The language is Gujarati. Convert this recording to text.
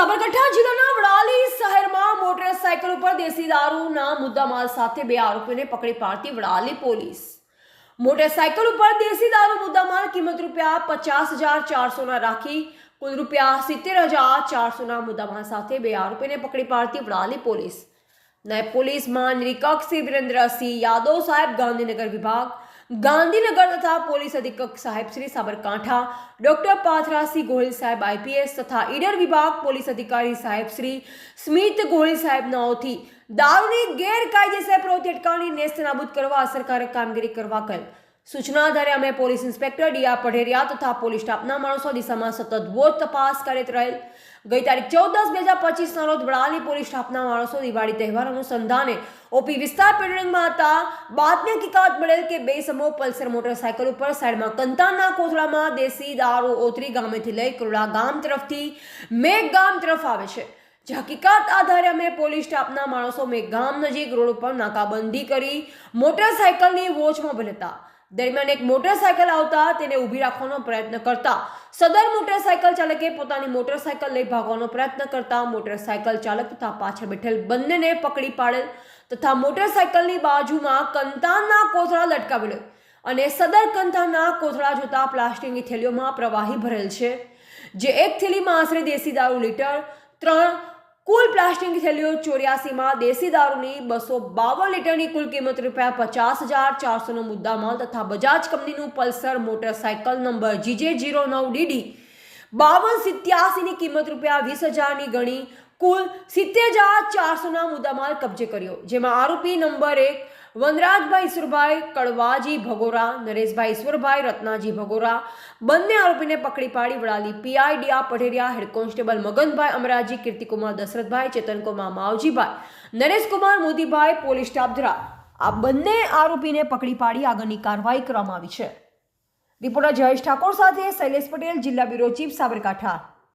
સાબરકાંઠા જિલ્લાના વડાલી શહેરમાં મોટરસાયકલ ઉપર દેશી દારૂના મુદ્દામાલ સાથે બે આરોપીઓને પકડી પાડતી વડાલી પોલીસ. મોટરસાયકલ ઉપર દેશી દારૂ મુદ્દામાલ કિંમત રૂપિયા પચાસ હજાર ચારસોના રાખી કુલ રૂપિયા સિત્તેર હજાર ચારસોના મુદ્દામાલ સાથે બે આરોપીને પકડી પાડતી વડાલી પોલીસ. નાયબ પોલીસ મહાનિરીક્ષક શ્રી વિરેન્દ્રસિંહ યાદવ સાહેબ ગાંધીનગર વિભાગ ગાંધીનગર તથા પોલીસ અધિક્ષક સાહેબ શ્રી સાબરકાંઠા, ડોક્ટર પાથરાસિંહ ગોહિલ સાહેબ આઈપીએસ તથા ઈડર વિભાગ પોલીસ અધિકારી સાહેબ શ્રી સ્મિત ગોહિલ સાહેબનાઓથી દારૂની ગેરકાયદેસર પ્રવૃત્તિ અટકાવવાની નેસ્ત નાબૂદ કરવા અસરકારક કામગીરી કરવા કલ સૂચના આધારે અમે પોલીસ ઇન્સ્પેક્ટર ડીઆર પઢેરિયા તથા પોલીસ સ્ટાફના માણસો દિશામાં સતત વોચ તપાસ કરે રહેલ. ગઈ તારીખ ચૌદ દસ બે હજાર પચીસના રોજ વડાલી પોલીસ સ્ટાફના માણસો દિવાળી તહેવાર અનુસંધાને ઓપી વિસ્તાર પેટ્રોલિંગમાં હતા. બાતમી હકીકત મળેલ કે બે સમૂહ પલ્સર મોટરસાયકલ ઉપર સાઈડમાં કંતાના કોથળામાં દેશી દારૂ ઓતરી ગામેથી લઈ કરોડા ગામ તરફથી મેઘ ગામ તરફ આવે છે. જે હકીકત આધારે અમે પોલીસ સ્ટાફના માણસો મેઘ ગામ નજીક રોડ ઉપર નાકાબંધી કરી મોટરસાયકલની વોચમાં હતા દરમિયાન એક મોટરસાયકલ આવતા તેને ઊભી રાખવાનો પ્રયત્ન કરતા. સદર મોટરસાયકલ ચાલકે પોતાની મોટરસાયકલ લઈ ભાગવાનો પ્રયત્ન કરતા મોટરસાયકલ ચાલક તથા પાછળ બેઠેલ બંનેને પકડી પાડેલ તથા મોટરસાયકલની બાજુમાં કંતાનના કોથળા લટકાવેલો અને સદર કંતાનના કોથળા જોતા પ્લાસ્ટિકની થેલીઓમાં પ્રવાહી ભરેલ છે. જે એક થેલીમાં આશરે દેશી દારૂ લીટર, ત્રણ કુલ પ્લાસ્ટિક થેલીઓ ચોર્યાસીમાં દેશી દારૂની બસો બાવન લીટરની કુલ કિંમત રૂપિયા પચાસ હજાર ચારસોનો મુદ્દામાલ તથા બજાજ કંપનીનું Pulsar motorcycle number GJ zero નવ ડીડી. બાવન સિત્યાસીની કિંમત રૂપિયા વીસ હજારની ગણી કુલ સિત્તેર હજાર ચારસોના મુદ્દામાલ કબજે કર્યો, જેમાં આરોપી નંબર એક વનરાજભાઈ ઈશ્વરભાઈ, કડવાજી ભગોરા, નરેશભાઈ ઈશ્વરભાઈ, રત્નાજી ભગોરા, બંને આરોપીને પકડી પાડી Vadali PI DR Padheriya, head constable Maganbhai Amaraji, Kirtikumar Dashrathbhai, Chetankumar Mavjibhai, Nareshkumar Modibhai, police staff દ્વારા આ બંને આરોપીને પકડી પાડી આગળની કાર્યવાહી કરવામાં આવી છે. રિપોર્ટર જયેશ ઠાકોર સાથે શૈલેષ પટેલ, જિલ્લા બ્યુરો ચીફ સાબરકાંઠા.